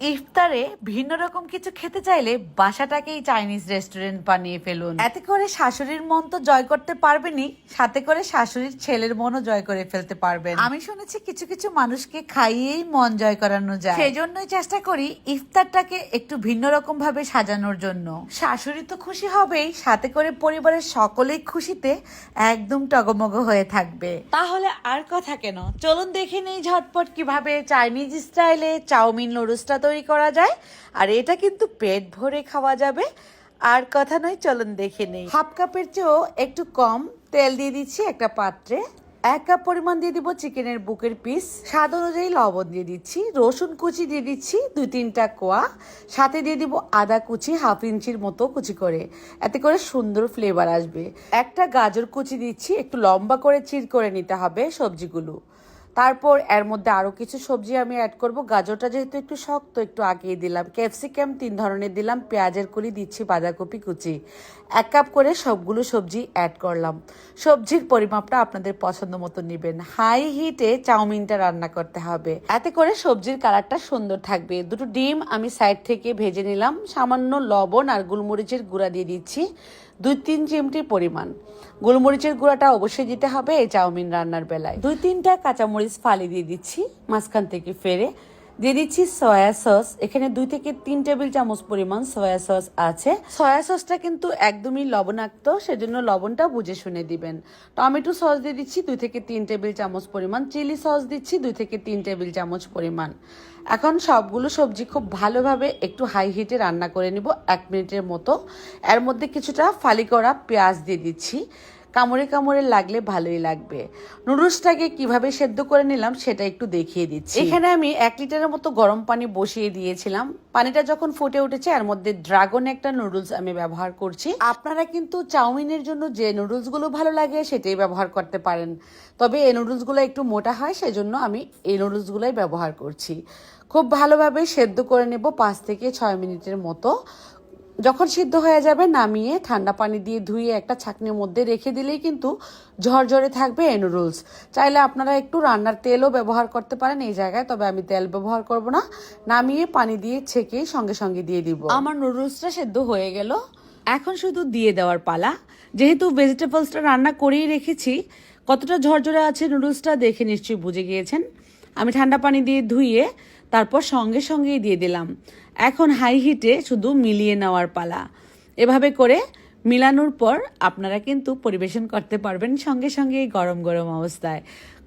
ইফতারে ভিন্ন রকম কিছু খেতে চাইলে বাসাটাকেই চাইনিজ রেস্টুরেন্ট বানিয়ে ফেলুন। এতে করে শাশুড়ির মন তো জয় করতে পারবেনই সাথে করে শাশুড়ির ছেলের মনও জয় করে ফেলতে পারবেন। আমি শুনেছি কিছু কিছু মানুষকে খাইয়েই মন জয় করানো যায়। সেই জন্যই চেষ্টা করি ইফতারটাকে একটু ভিন্ন রকম ভাবে সাজানোর জন্য। শাশুড়ি তো খুশি হবেই সাথে করে পরিবারের সকলেই খুশিতে একদম টগমগ হয়ে থাকবে। তাহলে আর কথা কেন? চলুন দেখে নেই ঝটপট কীভাবে চাইনিজ স্টাইলে চাউমিন নুডলসটা তৈরি করা যায়। আর এটা কিন্তু পেট ভরে খাওয়া যাবে। আর কথা নয়, চলুন দেখে নেই। হাফ কাপের চেয়েও একটু কম তেল দিয়ে দিচ্ছি একটা পাত্রে। এক কাপ পরিমাণ দিয়ে দিব চিকেনের বুকের পিস। স্বাদ অনুযায়ী লবণ দিয়ে দিচ্ছি। রসুন কুচি দিয়ে দিচ্ছি দুই তিনটা কোয়া। সাথে দিয়ে দিব আদা কুচি হাফ ইঞ্চির মতো কুচি করে। এতে করে সুন্দর ফ্লেভার আসবে। একটা গাজর কুচি দিচ্ছি, একটু লম্বা করে চির করে নিতে হবে সবজিগুলো। তারপর এর মধ্যে আরও কিছু সবজি আমি অ্যাড করব। গাজরটা যেহেতু একটু শক্ত, একটু আগিয়ে দিলাম। ক্যাপসিকাম তিন ধরনের দিলাম। পেঁয়াজের কুলি দিচ্ছি, বাঁধাকপি, কুচি। এক কাপ করে সবগুলো সবজি অ্যাড করলাম। সবজির পরিমাপটা আপনাদের পছন্দ মতো নেবেন। হাই হিটে চাউমিনটা রান্না করতে হবে। এতে করে সবজির কালারটা সুন্দর থাকবে। দুটো ডিম আমি সাইড থেকে ভেজে নিলাম। সামান্য লবণ আর গোলমরিচের গুঁড়া দিয়ে দিচ্ছি। দুই তিন চিমটি পরিমাণ। গোলমরিচের গুঁড়াটা অবশ্যই দিতে হবে এই চাউমিন রান্নার বেলায়। দুই তিনটা কাঁচামরিচ ফালি দিয়ে দিচ্ছি, মাঝখান থেকে ফেরে। দিয়ে দিচ্ছি সয়া সস এখানে দুই থেকে তিন টেবিল চামচ পরিমাণ সয়া সস আছে। সয়া সসটা কিন্তু একদমই লবণাক্ত, সেজন্য লবণটা বুঝে শুনে দিবেন। টমেটো সস দিয়ে দিচ্ছি দুই থেকে তিন টেবিল চামচ পরিমাণ। চিলি সস দিচ্ছি দুই থেকে তিন টেবিল চামচ পরিমাণ। এখন সবগুলো সবজি খুব ভালোভাবে একটু হাই হিটে রান্না করে নিব এক মিনিটের মতো। এর মধ্যে কিছুটা ফালি করা পেঁয়াজ দিয়ে দিচ্ছি। কামড়ে কামড়ে লাগলে ভালোই লাগবে। নুডলসটাকে কীভাবে সেদ্ধ করে নিলাম সেটা একটু দেখিয়ে দিচ্ছি। এখানে আমি এক লিটারের মতো গরম পানি বসিয়ে দিয়েছিলাম। পানিটা যখন ফুটে উঠেছে, এর মধ্যে ড্রাগন একটা নুডলস আমি ব্যবহার করছি। আপনারা কিন্তু চাউমিনের জন্য যে নুডলসগুলো ভালো লাগে সেটাই ব্যবহার করতে পারেন। তবে এই নুডলসগুলো একটু মোটা হয়, সেজন্য আমি এই নুডলস গুলোই ব্যবহার করছি। খুব ভালোভাবে সেদ্ধ করে নেব পাঁচ থেকে ছয় মিনিটের মতো। যখন সিদ্ধ হয়ে যাবে, নামিয়ে ঠান্ডা পানি দিয়ে ধুয়ে একটা ছাকনির মধ্যে রেখে দিলেই কিন্তু ঝরঝরে থাকবে নুডলস চাইলে আপনারা একটু রান্নার তেলও ব্যবহার করতে পারেন এই জায়গায়, তবে আমি তেল ব্যবহার করব না। নামিয়ে পানি দিয়ে ছেঁকে সঙ্গে সঙ্গে দিয়ে দিব। আমার নুডলসটা সেদ্ধ হয়ে গেল। এখন শুধু দিয়ে দেওয়ার পালা। যেহেতু ভেজিটেবলসটা রান্না করেই রেখেছি, কতটা ঝরঝরে আছে নুডলসটা দেখে নিশ্চয়ই বুঝে গিয়েছেন। আমি ঠান্ডা পানি দিয়ে ধুয়ে তারপর সঙ্গে সঙ্গেই দিয়ে দিলাম। এখন হাই হিটে শুধু মিলিয়ে নেওয়ার পালা। এভাবে করে মিলানোর পর আপনারা কিন্তু পরিবেশন করতে পারবেন সঙ্গে সঙ্গে গরম গরম অবস্থায়।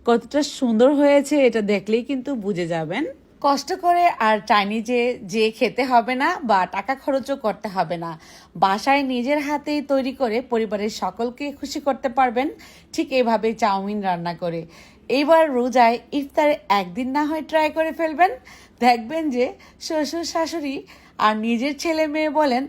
কতটা সুন্দর হয়েছে এটা দেখলেই কিন্তু বুঝে যাবেন। কষ্ট করে আর চাইনিজে যে খেতে হবে না বা টাকা খরচও করতে হবে না। বাসায় নিজের হাতেই তৈরি করে পরিবারের সকলকে খুশি করতে পারবেন। ঠিক এভাবে চাউমিন রান্না করে। এইবার রোজায় ইফতারে একদিন না হয় ট্রাই করে ফেলবেন। দেখবেন যে শ্বশুর শাশুড়ি আর নিজের ছেলে মেয়ে বলেন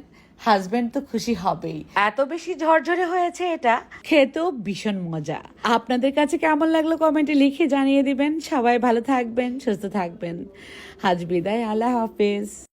হাজবেন্ড তো খুশি হবেই। এত বেশি ঝরঝরে হয়েছে এটা? খেতেও ভীষণ মজা। আপনাদের কাছে কেমন লাগল কমেন্টে লিখে জানিয়ে দিবেন। সবাই ভালো থাকবেন সুস্থ থাকবেন। আজ বিদায় আল্লাহ হাফেজ।